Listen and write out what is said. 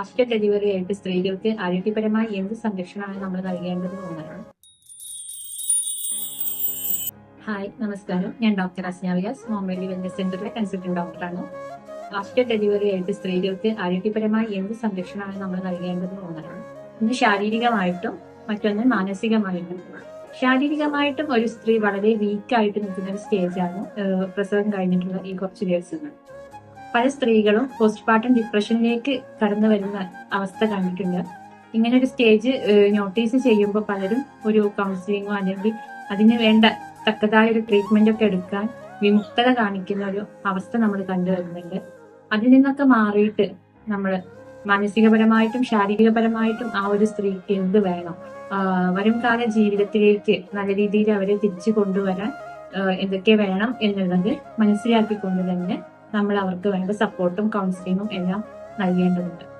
After delivery ആയിട്ട് സ്ത്രീകൾക്ക് ആരോഗ്യപരമായി എന്ത് സംരക്ഷണമാണ് നമ്മൾ നൽകേണ്ടത് എന്നതാണ്. ഹായ് നമസ്കാരം. ഞാൻ ഡോക്ടർ അസ്ന വ്യാസ് മോമേലി വെൽനസ് സെന്ററിലെ കൺസൾട്ടന്റ് ഡോക്ടറാണ് ആഫ്റ്റർ ഡെലിവറി ആയിട്ട് സ്ത്രീകൾക്ക് ആരോഗ്യപരമായി എന്ത് സംരക്ഷണമാണ് നമ്മൾ നൽകേണ്ടത് എന്നതാണ്. ഒന്ന് ശാരീരികമായിട്ടും മറ്റൊന്ന് മാനസികമായിട്ടും. ശാരീരികമായിട്ടും ഒരു സ്ത്രീ വളരെ വീക്കായിട്ട് നിൽക്കുന്ന ഒരു സ്റ്റേജാണ് പ്രസവം കഴിഞ്ഞിട്ടുള്ള ഈ കുറച്ച് ദിവസങ്ങൾ. പല സ്ത്രീകളും പോസ്റ്റ് പാർട്ടം ഡിപ്രഷനിലേക്ക് കടന്നു വരുന്ന അവസ്ഥ കണ്ടിട്ടുണ്ട്. ഇങ്ങനെ ഒരു സ്റ്റേജ് നോട്ടീസ് ചെയ്യുമ്പോൾ പലരും ഒരു കൗൺസിലിങ്ങോ അല്ലെങ്കിൽ അതിന് വേണ്ട തക്കതായ ഒരു ട്രീറ്റ്മെന്റ് ഒക്കെ എടുക്കാൻ വിമുക്തത കാണിക്കുന്ന ഒരു അവസ്ഥ നമ്മൾ കണ്ടുവരുന്നുണ്ട് അതിൽ നിന്നൊക്കെ മാറിയിട്ട് നമ്മൾ മാനസികപരമായിട്ടും ശാരീരികപരമായിട്ടും ആ ഒരു സ്ത്രീക്ക് എന്ത് വേണം? ആ, വരും കാല ജീവിതത്തിലേക്ക് നല്ല രീതിയിൽ അവരെ തിരിച്ചു കൊണ്ടുവരാൻ എന്തൊക്കെ വേണം എന്നുള്ളത് മനസ്സിലാക്കിക്കൊണ്ട് തന്നെ നമ്മൾ അവർക്ക് വേണ്ട സപ്പോർട്ടും കൗൺസിലിങ്ങും എല്ലാം നൽകേണ്ടതുണ്ട്.